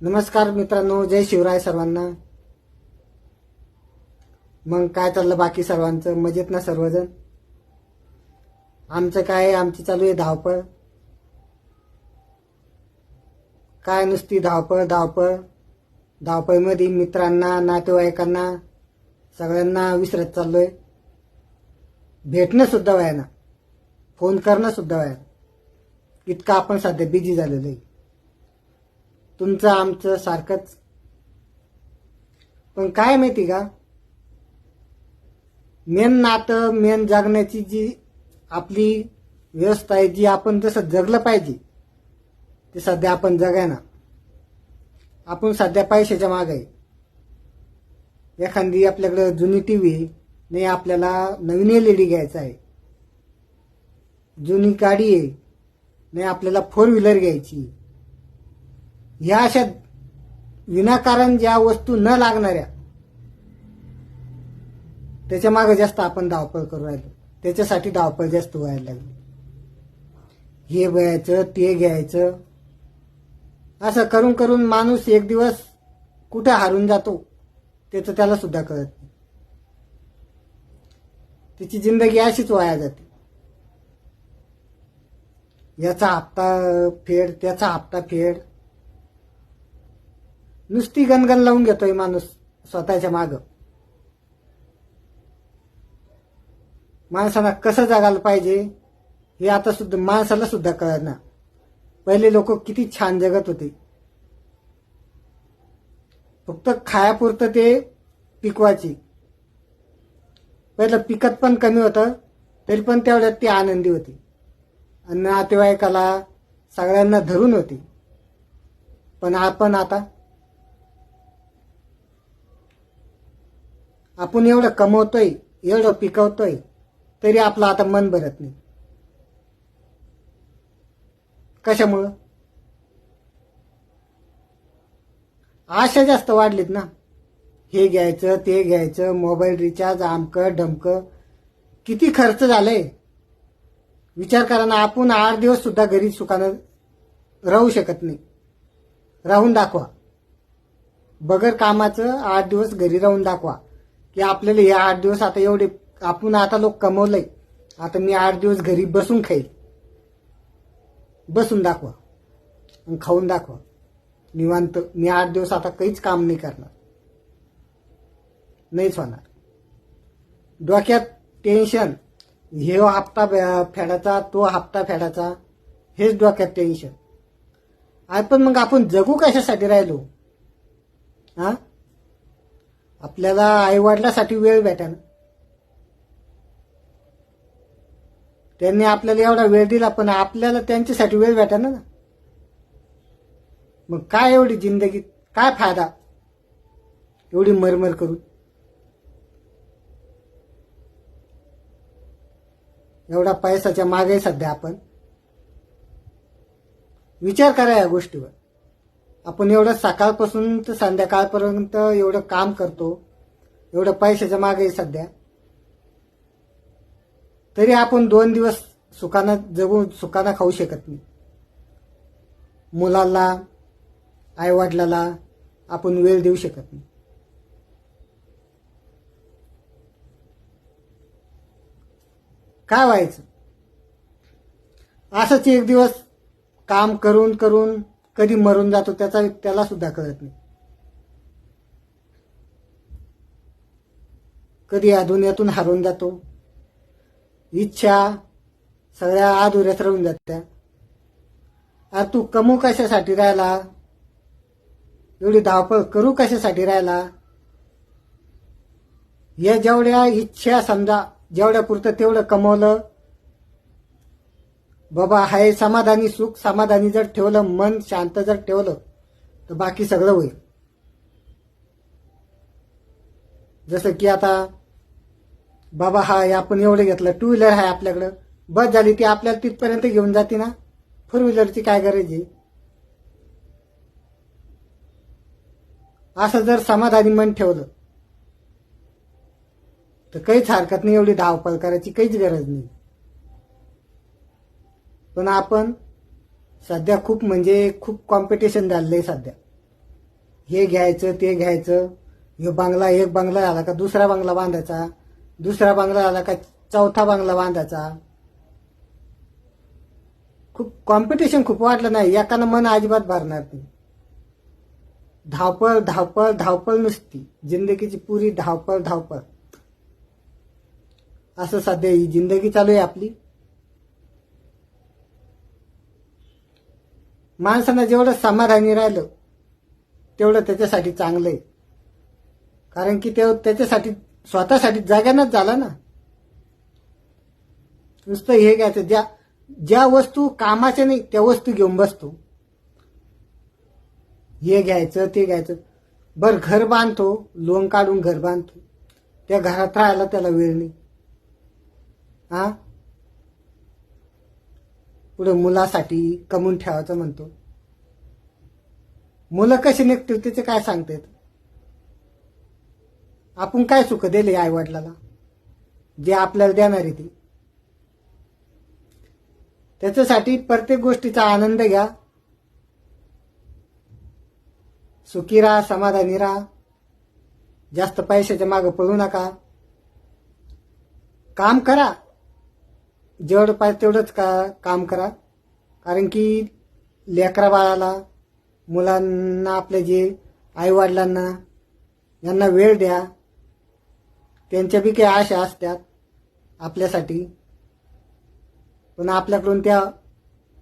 नमस्कार मित्रांनो जय शिवराय सर्वांना. मग काय चाललं बाकी सर्वांचं? मजेत ना सर्वजण? आमचं काय आमची चालू आहे धावपळ. काय नुसती धावपळ धावपळ? धावपळीमध्ये मित्रांना नातेवाईकांना सगळ्यांना विसरत चाललोय. भेटणं सुद्धा व्हायना. फोन करणं सुद्धा व्हायना. इतकं आपण सध्या बिझी झालेलो आहे. तुमचं आमचं सारखंच. पण काय माहिती का? मेन नातं मेन जगण्याची जी आपली व्यवस्था आहे जी आपण जसं जगलं पाहिजे ते सध्या आपण जगाय ना. आपण सध्या पैशाच्या माग आहे. एखादी आपल्याकडे जुनी टी व्ही नाही आपल्याला नवीन एल ई डी घ्यायचा आहे. जुनी गाडी आहे नाही आपल्याला फोर व्हीलर घ्यायची. ह्या अशा विनाकारण ज्या वस्तू न लागणाऱ्या त्याच्यामागे जास्त आपण धावपळ करू राहिलो. त्याच्यासाठी धावपळ जास्त व्हायला लागली. हे घ्यायचं ते घ्यायचं असं करून करून माणूस एक दिवस कुठे हारून जातो त्याचं त्याला सुद्धा कळत नाही. त्याची जिंदगी अशीच वाया जाते. याचा हप्ता फेड त्याचा हप्ता फेड नुसती गणगण लावून घेतोय माणूस स्वतःच्या माग. माणसाला कसं जगायला पाहिजे हे आता सुद्धा माणसाला सुद्धा कळणार पहिले लोक किती छान जगत होते. फक्त खायापुरतं ते पिकवायची. पहिलं पिकत पण कमी होतं तरी पण तेवढ्यात ती आनंदी होती. आणि नातेवाईकाला सगळ्यांना धरून होती. पण आपण आता आपण एवढं कमवतोय एवढं पिकवतोय तरी आपलं आता मन भरत नाही. कशामुळं? आशा जास्त वाढलीत ना. हे घ्यायचं ते घ्यायचं मोबाईल रिचार्ज आमकं डमकं. किती खर्च झालंय? विचार करा ना आपण आठ दिवस सुद्धा घरी सुखानं राहू शकत नाही. राहून दाखवा. बगर कामाचं आठ दिवस घरी राहून दाखवा. की आपल्याला हे आठ दिवस आता एवढे आपण आता लोक कमवलंय. आता मी आठ दिवस घरी बसून खाईल. बसून दाखवा. आणि खाऊन दाखवा. निवांत मी आठ दिवस आता काहीच काम नाही करणार. नाहीच होणार. डोक्यात टेन्शन हे हप्ता फेडायचा तो हप्ता फेडायचा हेच डोक्यात टेन्शन आहे पण मग आपण जगू कशासाठी राहिलो? हा आपल्याला आईवडिलासाठी वेळ भेटा ना त्यांनी आपल्याला एवढा वेळ दिला पण आपल्याला त्यांच्यासाठी वेळ भेटा ना. मग काय एवढी जिंदगीत काय फायदा? एवढी मरमर करून. एवढा पैशाच्या मागे सध्या आपण. विचार करा या गोष्टीवर. आपण एवढं सकाळपासून तर संध्याकाळपर्यंत एवढं काम करतो. एवढं पैशाच्या मागे सध्या. तरी आपण दोन दिवस सुखाना जगून सुखाना खाऊ शकत नाही. मुलाला आईवडिलाला आपण वेळ देऊ शकत नाही. काय व्हायचं? असंच एक दिवस काम करून करून कधी मरून जातो त्याचा त्याला सुद्धा कळत नाही. कधी या दुनियातून हरून जातो. इच्छा सगळ्या आधुऱ्यात राहून जात्या. अरे तू कमू कशासाठी राहिला? एवढी धावपळ करू कशासाठी राहिला? या जेवढ्या इच्छा समजा जेवढ्या पुरतं तेवढं कमवलं बाबा हाय समाधानी सुख समाधानी जर ठेवलं मन शांत जर ठेवलं तर बाकी सगळं होईल. जसं की आता बाबा हाय आपण एवढं घेतलं टू व्हीलर आहे आपल्याकडं. बस झाली ती आपल्याला तिथपर्यंत घेऊन जाते ना. फोर व्हीलरची काय गरज आहे? असं जर समाधानी मन ठेवलं तर काहीच हरकत नाही एवढी धावपळ करायची काहीच गरज नाही. पण आपण सध्या खूप म्हणजे खूप कॉम्पिटिशन झालेलं आहे सध्या. हे घ्यायचं ते घ्यायचं. हे बंगला एक बंगला आला का दुसरा बंगला बांधायचा? दुसरा बंगला आला का चौथा बंगला बांधायचा? खूप कॉम्पिटिशन खूप वाटलं नाही. एकानं मन अजिबात भरणार नाही. धावपळ धावपळ धावपळ नुसती. जिंदगीची पुरी धावपळ धावपळ. असं सध्या ही जिंदगी चालू आहे आपली. माणसानं जेवढं समाधानी राहिलं तेवढं त्याच्यासाठी चांगलं आहे कारण की ते त्याच्यासाठी स्वतःसाठी जाग्यानंच झाला ना. नुसतं हे घ्यायचं. ज्या ज्या वस्तू कामाच्या नाही त्या वस्तू घेऊन बसतो. हे घ्यायचं ते घ्यायचं. बर घर बांधतो लोन काढून घर बांधतो. त्या घरात राहायला त्याला वेळ नाही. हा पुढं मुलासाठी कमवून ठेवायचं म्हणतो. मुलं कशी निघतील तिचे काय सांगतात? आपण काय सुख दिले आई वडिलाला जे आपल्याला देणार आहे ती. त्याच्यासाठी प्रत्येक गोष्टीचा आनंद घ्या. सुखी राहा समाधानी राहा. जास्त पैशाच्या मागं पळू नका. काम करा. जेवढं पाहिजे तेवढंच का काम करा. कारण की लेकरा बाळाला मुलांना आपल्या जे आईवडिलांना यांना वेळ द्या. त्यांच्या बी काही आशा असतात आपल्यासाठी. पण आपल्याकडून त्या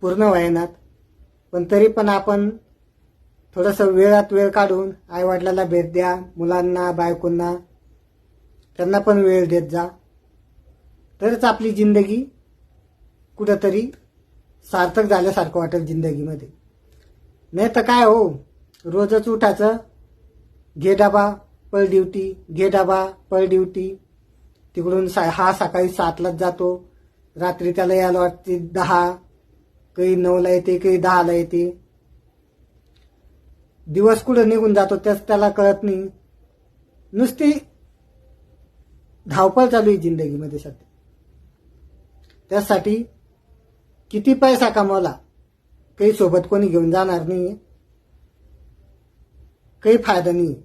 पूर्ण व्हायनात पण तरी पण आपण थोडंसं वेळात वेळ काढून आईवडिलाला भेट द्या मुलांना बायकोंना. त्यांना पण वेळ देत जा. तरच आपली जिंदगी कुठंतरी सार्थक झाल्यासारखं वाटेल जिंदगीमध्ये. नाही तर काय हो रोजच उठायचं घे डाबा पळ ड्युटी घे डाबा पळ ड्युटी. तिकडून सा हा सकाळी सातलाच जातो रात्री त्याला यायला वाटते दहा काही नऊला येते काही दहाला येते. दिवस कुठं निघून जातो त्याच त्याला कळत नाही. नुसती धावपळ चालू आहे जिंदगीमध्ये सध्या. त्यासाठी किती पैसा कमवला? काही सोबत कोणी घेऊन जाणार नाही काही फायदा नाही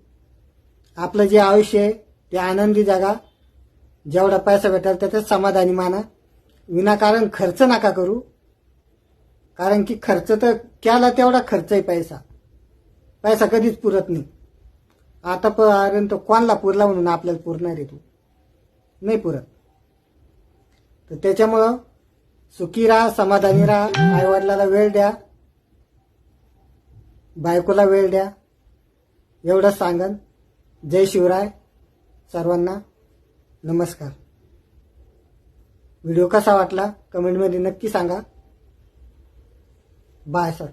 आपलं जे आयुष्य आहे ते आनंदी जगा. जेवढा पैसा भेटेल त्याच्यात समाधानी माना. विनाकारण खर्च नका करू. कारण की खर्च तर केला तेवढा खर्च आहे पैसा. पैसा कधीच पुरत नाही. आतापर्यंत कोणला पुरला म्हणून आपल्याला पुरणार आहे तू? नाही पुरत. तर त्याच्यामुळं सुखी राहा समाधानी राहा आईवडिलाला वेळ द्या. बायकोला वेळ द्या. एवढंच सांगन. जय शिवराय सर्वांना. नमस्कार. व्हिडिओ कसा वाटला? कमेंटमध्ये नक्की सांगा. Bye sir.